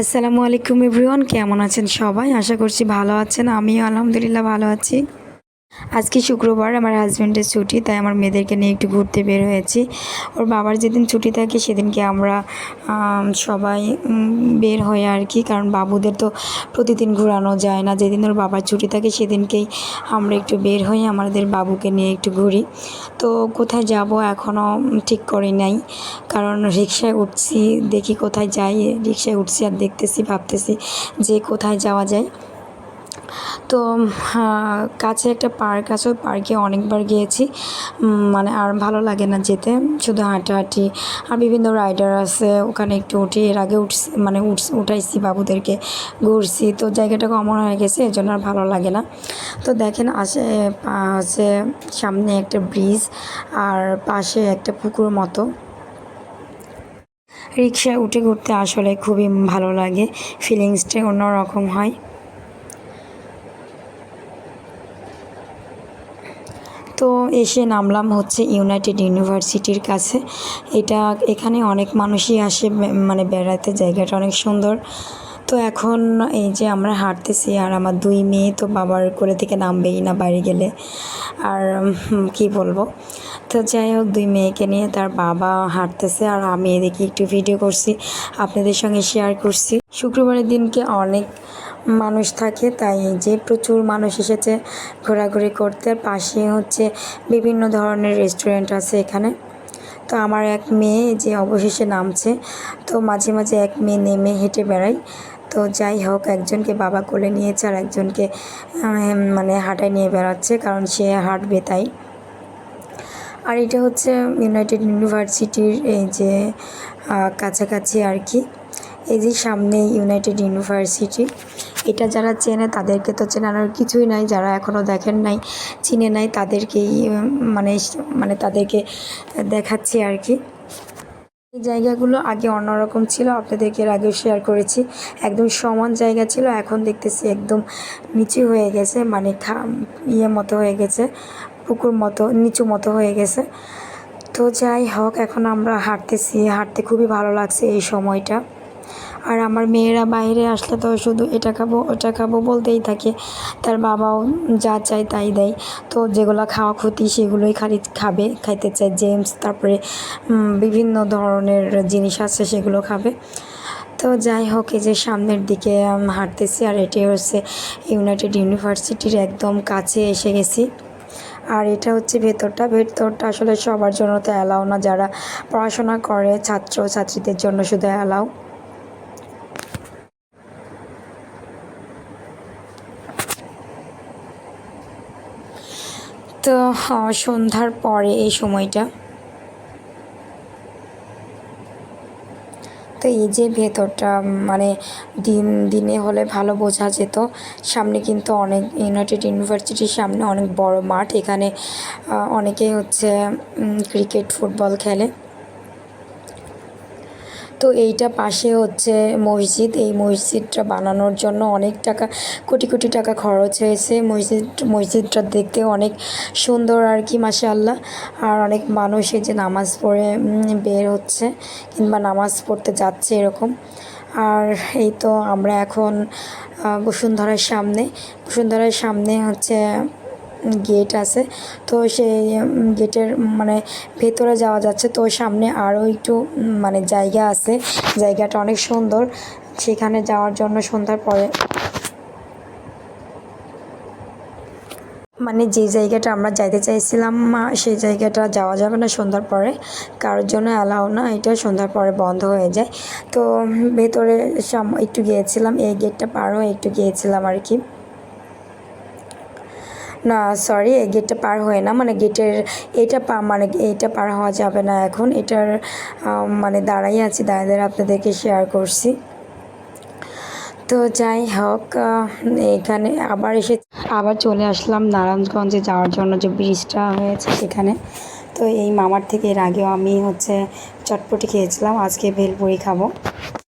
আসসালামু আলাইকুম এভরিওয়ান কেমন আছেন সবাই? আশা করছি ভালো আছেন। আমিও আলহামদুলিল্লাহ ভালো আছি। আজকে শুক্রবার আমার হাজব্যান্ডের ছুটি, তাই আমার মেয়েদেরকে নিয়ে একটু ঘুরতে বের হয়েছি। ওর বাবার যেদিন ছুটি থাকে সেদিনকে আমরা সবাই বের হই আর কি, কারণ বাবুদের তো প্রতিদিন ঘোরানো যায় না। যেদিন ওর বাবার ছুটি থাকে সেদিনকেই আমরা একটু বের হই, আমাদের বাবুকে নিয়ে একটু ঘুরি। তো কোথায় যাব এখনও ঠিক করি নাই, কারণ রিক্সায় উঠছি, দেখি কোথায় যাই, রিক্সায় উঠছি আর দেখতেছি, ভাবতেছি যে কোথায় যাওয়া যায়। তো কাছে একটা পার্ক আছে, ওই পার্কে অনেকবার গিয়েছি। মানে আর ভালো লাগে না যেতে, শুধু হাঁটাহাঁটি। আর বিভিন্ন রাইডার আছে, ওখানে একটু উঠি। এর আগে উঠছি মানে উঠছি, উঠাইছি বাবুদেরকে, ঘুরছি। তো জায়গাটা কমন হয়ে গেছে এই জন্য আর ভালো লাগে না। তো দেখেন, আসে আছে সামনে একটা ব্রিজ আর পাশে একটা পুকুর মতো। রিক্সায় উঠে ঘুরতে আসলে খুবই ভালো লাগে ফিলিংসটা অন্যরকম হয়। তো এসে নামলাম হচ্ছে ইউনাইটেড ইউনিভার্সিটির কাছে। এটা এখানে অনেক মানুষই আসে মানে বেড়াতে। জায়গাটা অনেক সুন্দর। তো এখন এই যে আমরা হাঁটতেছি আর আমার দুই মেয়ে তো বাবার কোলে থেকে নামবেই না বাড়ি গেলে। আর কি বলব? তো যাই হোক, দুই মেয়েকে নিয়ে তার বাবা হাঁটতেছে আর আমি এদিকে একটু ভিডিও করছি, আপনাদের সঙ্গে শেয়ার করছি। শুক্রবারের দিনকে অনেক মানুষ থাকে, তাই যে প্রচুর মানুষ এসেছে ঘোরাঘুরি করতে। পাশে হচ্ছে বিভিন্ন ধরনের রেস্টুরেন্ট আছে এখানে। তো আমার এক মেয়ে যে অবশেষে নামছে, তো মাঝে মাঝে এক মেয়ে নেমে হেঁটে বেড়াই তো যাই হোক, একজনকে বাবা কোলে নিয়েছে আর একজনকে মানে হাঁটায় নিয়ে বেড়াচ্ছে কারণ সে হাঁটবে তাই। আর এটা হচ্ছে ইউনাইটেড ইউনিভার্সিটির এই যে কাছাকাছি আর কি। এই যে সামনে ইউনাইটেড ইউনিভার্সিটি এটা যারা চেনে তাদেরকে তো চেনানোর কিছুই নাই, যারা এখনও দেখেন নাই, চিনে নাই তাদেরকেই মানে মানে তাদেরকে দেখাচ্ছি আর কি। এই জায়গাগুলো আগে অন্যরকম ছিল, আপনাদেরকে এর আগেও শেয়ার করেছি। একদম সমান জায়গা ছিল, এখন দেখতেছি একদম নিচু হয়ে গেছে মানে ইয়ে মতো হয়ে গেছে, পুকুর মতো, নিচু মতো হয়ে গেছে। তো যাই হোক, এখন আমরা হাঁটতেছি, হাঁটতে খুবই ভালো লাগছে এই সময়টা। আর আমার মেয়েরা বাইরে আসলে তো শুধু এটা খাব, ওটা খাব বলতেই থাকে। তার বাবাও যা চায় তাই দেয়। তো যেগুলো খাওয়া ক্ষতি সেগুলোই খালি খাবে, খাইতে চায় জেমস, তারপরে বিভিন্ন ধরনের জিনিস আছে সেগুলো খাবে। তো যাই হোক, এই যে সামনের দিকে হাঁটতেছি আর এটি হচ্ছে ইউনাইটেড ইউনিভার্সিটির একদম কাছে এসে গেছি। আর এটা হচ্ছে ভেতরটা। ভেতরটা আসলে সবার জন্য তো অ্যালাও না, যারা পড়াশোনা করে ছাত্র ছাত্রীদের জন্য শুধু অ্যালাউ তো সন্ধ্যার পরে এই সময়টা। তো এই যে ভেতরটা মানে দিন, দিনে হলে ভালো বোঝা যেত। সামনে কিন্তু অনেক ইউনাইটেড ইউনিভার্সিটির সামনে অনেক বড় মাঠ। এখানে অনেকেই হচ্ছে ক্রিকেট ফুটবল খেলে। তো এইটা পাশে হচ্ছে মসজিদ। এই মসজিদটা বানানোর জন্য অনেক টাকা, কোটি কোটি টাকা খরচ হয়েছে। মসজিদ, মসজিদটা দেখতে অনেক সুন্দর আর কি, মাশাআল্লাহ। আর অনেক মানুষ এই যে নামাজ পড়ে বের হচ্ছে কিংবা নামাজ পড়তে যাচ্ছে এরকম। আর এই তো আমরা এখন বসুন্ধরার সামনে। বসুন্ধরার সামনে হচ্ছে গেট আছে। তো সেই গেটের মানে ভেতরে যাওয়া যাচ্ছে। তো সামনে আরও একটু মানে জায়গা আছে। জায়গাটা অনেক সুন্দর। সেখানে যাওয়ার জন্য সন্ধ্যার পরে মানে যে জায়গাটা আমরা যাইতে চাইছিলাম সেই জায়গাটা যাওয়া যাবে না সন্ধ্যার পরে। কারোর জন্য অ্যালাউ না। এটা সন্ধ্যার পরে বন্ধ হয়ে যায়। তো ভেতরে একটু গিয়েছিলাম। এই গেটটা পার হয়ে একটু গিয়েছিলাম আর কি। না সরি এই গেটটা পার হয়ে না মানে গেটের এটা পা মানে এইটা পার হওয়া যাবে না এখন। এটার মানে দাঁড়াই আছি দাঁড়িয়ে দাঁড়িয়ে আপনাদেরকে শেয়ার করছি। তো যাই হোক এখানে আবার এসে, আবার চলে আসলাম নারায়ণগঞ্জে যাওয়ার জন্য যে ব্রিজটা হয়েছে সেখানে। তো এই মামার থেকে এর আগেও আমি হচ্ছে চটপটি খেয়েছিলাম, আজকে ভেলপুরি খাব।